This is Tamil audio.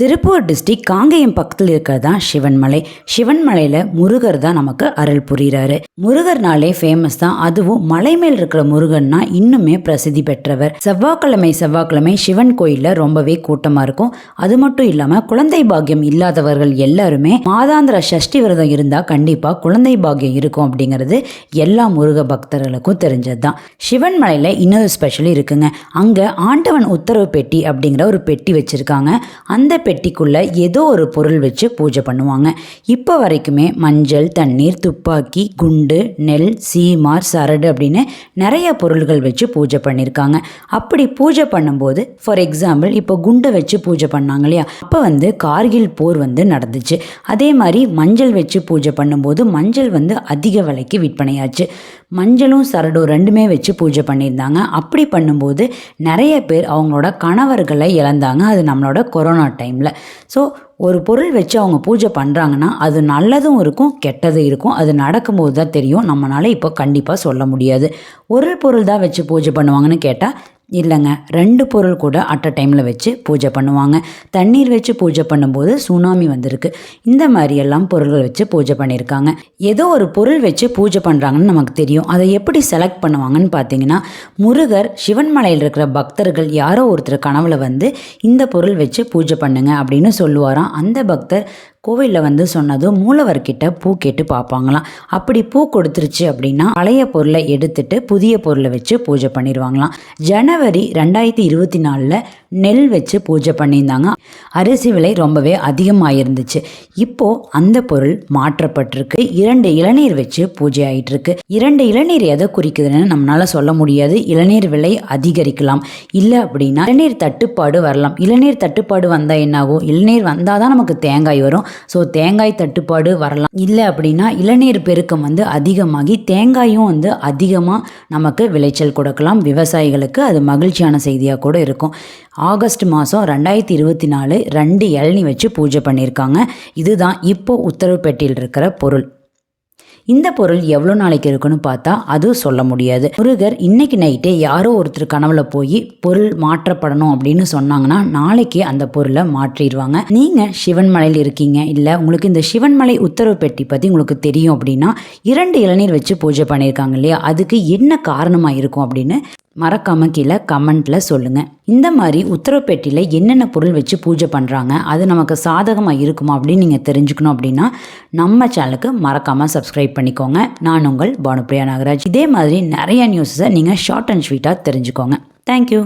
திருப்பூர் டிஸ்ட்ரிக் காங்கேயம் பக்கத்தில் இருக்கிறது தான் சிவன்மலை. சிவன்மலையில் முருகர் தான் நமக்கு அருள் புரிகிறாரு முருகர்னாலே ஃபேமஸ் தான். அதுவும் மலை மேல் இருக்கிற முருகன்னா இன்னுமே பிரசித்தி பெற்றவர். செவ்வாய்க்கிழமை செவ்வாய்க்கிழமை சிவன் கோயிலில் ரொம்பவே கூட்டமாக இருக்கும். அது மட்டும் இல்லாமல் குழந்தை பாக்கியம் இல்லாதவர்கள் எல்லாருமே மாதாந்திர சஷ்டி விரதம் இருந்தால் கண்டிப்பாக குழந்தை பாக்கியம் இருக்கும் அப்படிங்கிறது எல்லா முருக பக்தர்களுக்கும் தெரிஞ்சது தான் சிவன்மலையில் இன்னொரு ஸ்பெஷல் இருக்குங்க. அங்கே ஆண்டவன் உத்தரவு பெட்டி அப்படிங்கிற ஒரு பெட்டி வச்சுருக்காங்க. அந்த பெட்டிக்குள்ளே ஏதோ ஒரு பொருள் வச்சு பூஜை பண்ணுவாங்க. இப்போ வரைக்குமே மஞ்சள் தண்ணீர் துப்பாக்கி குண்டு நெல் சீமார் சரடு அப்படின்னு நிறைய பொருள்கள் வச்சு பூஜை பண்ணியிருக்காங்க அப்படி பூஜை பண்ணும்போது ஃபார் எக்ஸாம்பிள் இப்போ குண்டை வச்சு பூஜை பண்ணாங்க இல்லையா? அப்போ வந்து கார்கில் போர் வந்து நடந்துச்சு. அதே மாதிரி மஞ்சள் வச்சு பூஜை பண்ணும்போது மஞ்சள் வந்து அதிக விலைக்கு விற்பனையாச்சு. மஞ்சளும் சரடும் ரெண்டுமே வச்சு பூஜை பண்ணியிருந்தாங்க. அப்படி பண்ணும்போது நிறைய பேர் அவங்களோட கணவர்களை இழந்தாங்க. அது நம்மளோட கொரோனா டைம் டைமில் ஸோ ஒரு பொருள் வச்சு அவங்க பூஜை பண்ணுறாங்கன்னா அது நல்லதும் இருக்கும் கெட்டதும் இருக்கும். அது நடக்கும்போது தான் தெரியும். நம்மளால இப்போ கண்டிப்பாக சொல்ல முடியாது. ஒரு பொருள் தான் வச்சு பூஜை பண்ணுவாங்கன்னு கேட்டால் இல்லைங்க ரெண்டு பொருள் கூட அட் அ டைமில் வச்சு பூஜை பண்ணுவாங்க. தண்ணீர் வச்சு பூஜை பண்ணும்போது சுனாமி வந்திருக்கு. இந்த மாதிரியெல்லாம் பொருள்கள் வச்சு பூஜை பண்ணியிருக்காங்க ஏதோ ஒரு பொருள் வச்சு பூஜை பண்ணுறாங்கன்னு நமக்கு தெரியும். அதை எப்படி செலக்ட் பண்ணுவாங்கன்னு பார்த்தீங்கன்னா முருகர் சிவன்மலையில் இருக்கிற பக்தர்கள் யாரோ ஒருத்தர் கனவுல வந்து இந்த பொருள் வச்சு பூஜை பண்ணுங்க அப்படின்னு சொல்லுவாராம். அந்த பக்தர் கோவிலில் வந்து சொன்னதும் மூலவர்கிட்ட பூ கேட்டு பார்ப்பாங்களாம் அப்படி பூ கொடுத்துருச்சு அப்படின்னா பழைய பொருளை எடுத்துட்டு புதிய பொருளை வச்சு பூஜை பண்ணிடுவாங்களாம் ஜனவரி ரெண்டாயிரத்தி இருபத்தி நாலில் நெல் வச்சு பூஜை பண்ணியிருந்தாங்க. அரிசி விலை ரொம்பவே அதிகமாக இருந்துச்சு இப்போ அந்த பொருள் மாற்றப்பட்டிருக்கு. இரண்டு இளநீர் வச்சு பூஜை ஆயிட்டு இருக்கு இரண்டு இளநீர் எதை குறிக்குதுன்னு நம்மளால சொல்ல முடியாது. இளநீர் விலை அதிகரிக்கலாம். இல்லை அப்படின்னா இளநீர் தட்டுப்பாடு வரலாம். இளநீர் தட்டுப்பாடு வந்தால் என்னாகும்? இளநீர் வந்தால் தான் நமக்கு தேங்காய் வரும். ஸோ தேங்காய் தட்டுப்பாடு வரலாம். இல்லை அப்படின்னா இளநீர் பெருக்கம் வந்து அதிகமாகி தேங்காயும் வந்து அதிகமாக நமக்கு விளைச்சல் கொடுக்கலாம். விவசாயிகளுக்கு அது மகிழ்ச்சியான செய்தியாக கூட இருக்கும். ஆகஸ்ட் மாதம் ரெண்டாயிரத்தி இருபத்தி நாலு ரெண்டு இளநி வச்சு பூஜை பண்ணியிருக்காங்க. இதுதான் இப்போ உத்தரவு பெட்டியில் இருக்கிற பொருள். இந்த பொருள் எவ்வளோ நாளைக்கு இருக்குன்னு பார்த்தா அதுவும் சொல்ல முடியாது. முருகர் இன்னைக்கு நைட்டே யாரோ ஒருத்தர் கனவுல போய் பொருள் மாற்றப்படணும் அப்படின்னு சொன்னாங்கன்னா நாளைக்கு அந்த பொருளை மாற்றிடுவாங்க. நீங்கள் சிவன்மலையில் இருக்கீங்க இல்லை உங்களுக்கு இந்த சிவன்மலை உத்தரவு பெட்டி பற்றி உங்களுக்கு தெரியும் அப்படின்னா இரண்டு இளநீர் வச்சு பூஜை பண்ணியிருக்காங்க இல்லையா? அதுக்கு என்ன காரணமாக இருக்கும் அப்படின்னு மறக்காம கீழே கமெண்ட்ல சொல்லுங்க. இந்த மாதிரி உத்தரவு என்னென்ன பொருள் வச்சு பூஜை பண்ணுறாங்க அது நமக்கு சாதகமாக இருக்குமா அப்படின்னு நீங்கள் தெரிஞ்சுக்கணும் அப்படின்னா நம்ம சேனலுக்கு மறக்காமல் சப்ஸ்கிரைப் பண்ணிக்கோங்க. நான் உங்கள் பானுப்ரியா நாகராஜ். இதே மாதிரி நிறைய நியூஸை நீங்கள் ஷார்ட் அண்ட் ஸ்வீட்டாக தெரிஞ்சுக்கோங்க. தேங்க்யூ